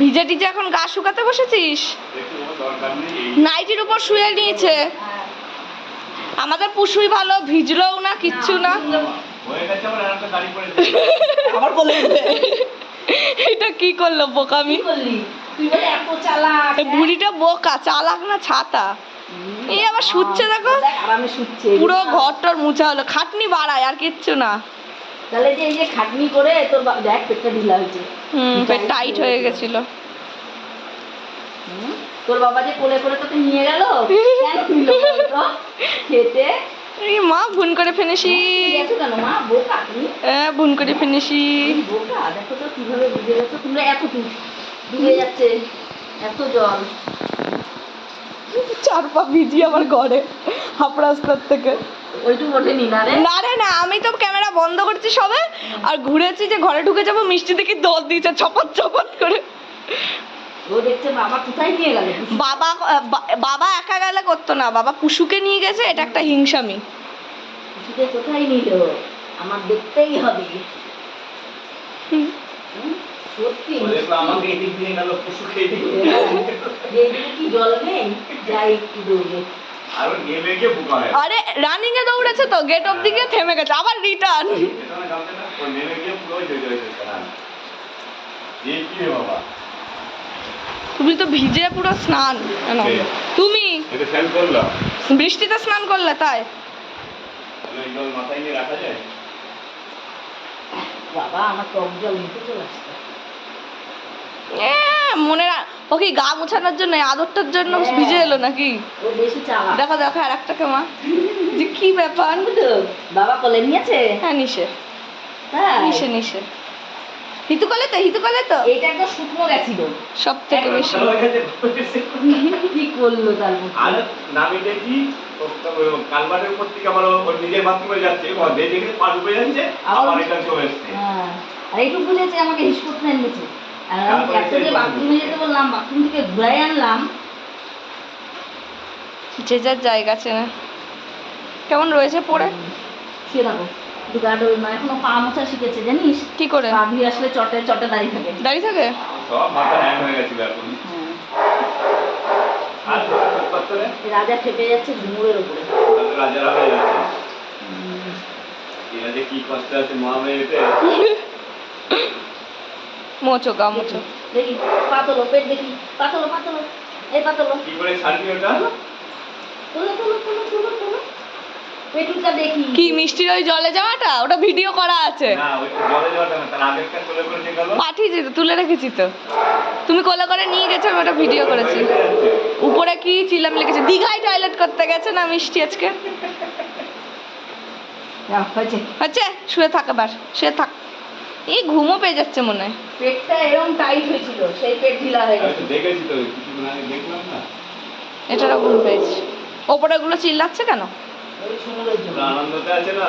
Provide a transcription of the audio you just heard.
ভিজে টিজে এখন গা শুকাতে বসেছিস? নাইটির উপর শুয়ে নিয়েছে। আমাদের পুষুই ভালো ভিজলোও না কিচ্ছু না। গেছে আমার একটা গাড়ি পড়ে আবার বলে উঠবে এটা কি করল বোকামি? কি করলি? তুই বলে এত চালাক এই বুড়িটা বোকা চালাক না ছাতা। এই আবার শুচ্ছে দেখো? পুরো ঘরটার মুছা হলো। খাটনি বাড়ায় আর কিচ্ছু না। তাহলে যে এই যে খাটনি করে তোর দেখ পেটটা ঢিলা হয়েছে। হুম পেট টাইট হয়ে গেছিল। তোর বাবা যে কোলে করে তোকে নিয়ে গেল? খেতে? এই মা ভুন করে ফেনেছি হ্যাঁ ভুন করে ফেনেছি বোকা? দেখো তো কীভাবে বুঝে গেছো। তোমরা এত ডুবে যাচ্ছে। এত জল। চার পা ভিজি আমার ঘরে হাফ রাস্তার থেকে। না রে না আমি তো ক্যামেরা বন্ধ করছি সবে আর ঘুরেছি যে ঘরে ঢুকে যাব মিষ্টি দেখি দোল দিয়েছে চপাত চপাত করে। বাবা বাবা একা গেলে করতো না বাবা পুশুকে নিয়ে গেছে এটা একটা হিংসামি। কোথায় নিল? আমার দেখতেই হবে? সত্যি। আমাকে এদিক দিয়ে গেল পশু খেয়ে দিল কি জল নেই? যাই একটু দৌড়ে। আর রানিং এ দৌড়েছে তো গেট অফ দিকে থেমে গেছে আবার রিটার্ন তুমি তো ভিজে পুরো স্নান কেন? তুমি? এটা ফেল করল? বৃষ্টিতে স্নান করলে তাই? তাহলে এই জল মাথায় নিয়ে রাখা যায়? বাবা আমার টক জল নিতে চলে আসছে। মনে ও কি গা মোছানোর জন্য আদরটার জন্য হ্যাঁ। ভিজে এলো নাকি? ও বেশি চালা দেখো দেখো আর একটা মা যে কি ব্যাপার? বাবা কোলে নিয়েছে? হ্যাঁ নিশে। হ্যাঁ। নিশে নিশে। হিতু কলে তো হিতু কলে তো? এটা একদম শুকনো গেছিল। সব থেকে বেশি। কি করল তার আর নামি দেখি কালবাটের উপর থেকে আমার ওর নিজের বাথরুমে যাচ্ছে। ও দেখে ডুবে যাচ্ছে আবার- এটা চলে এসছে। হ্যাঁ। আর এইটুকু বুঝেছে আমাকে এনেছে আর আমি তারপরে যে বাথরুমে যেতে বললাম বাথরুম থেকে ঘুরাই আনলাম। যে যার জায়গা চেনে। কেমন রয়েছে পড়ে শুয়ে থাকো মানে এখনও পা মোছা শিখেছে জানিস? কি করে? পা ধুয়ে আসলে চটে চটে দাঁড়িয়ে থাকে। দাঁড়িয়ে থাকে? সব মাথা হ্যাং হয়ে গেছিল এখন। হ্যাঁ। রাজা খেপে যাচ্ছে ঘুমুরের উপরে। রাজারা হয়ে যাচ্ছে এরা যে কি কষ্ট আছে মহামেয়েতে মোচো গা মোচো। দেখি পাতলো পেট দেখি পাতলো পাতলো। এই পাতলো। কি করে ছাড়বি ওটা? তোলো তোলো তোলো তোলো তোলো পেটুটা দেখি। কি মিষ্টির ওই জলে যাওয়াটা? ওটা ভিডিও করা আছে। না ওই জলে যাওয়াটা না তার আগেরটা কোলে করে নিয়ে গেল। পাঠিয়েছি তো তুলে রেখেছি তো। তুমি কোলে করে নিয়ে গেছো আমি ওটা ভিডিও করেছি। উপরে কি চিলাম লিখেছে দীঘায় টয়লেট করতে গেছে না মিষ্টি আজকে? যা, হয়েছে। হচ্ছে শুয়ে থাক এবার শুয়ে থাক। এই ঘুমও পেয়ে যাচ্ছে মনে হয়। পেটটা এরকম টাইট হয়েছিল সেই পেট ঢিলা হয়ে গেছে। দেখেছি তো কিছুক্ষণ আগে দেখলাম না। এটারও ঘুম পেয়েছে ওপরে গুলো চিল্লাচ্ছে কেন? আনন্দতে আছে না।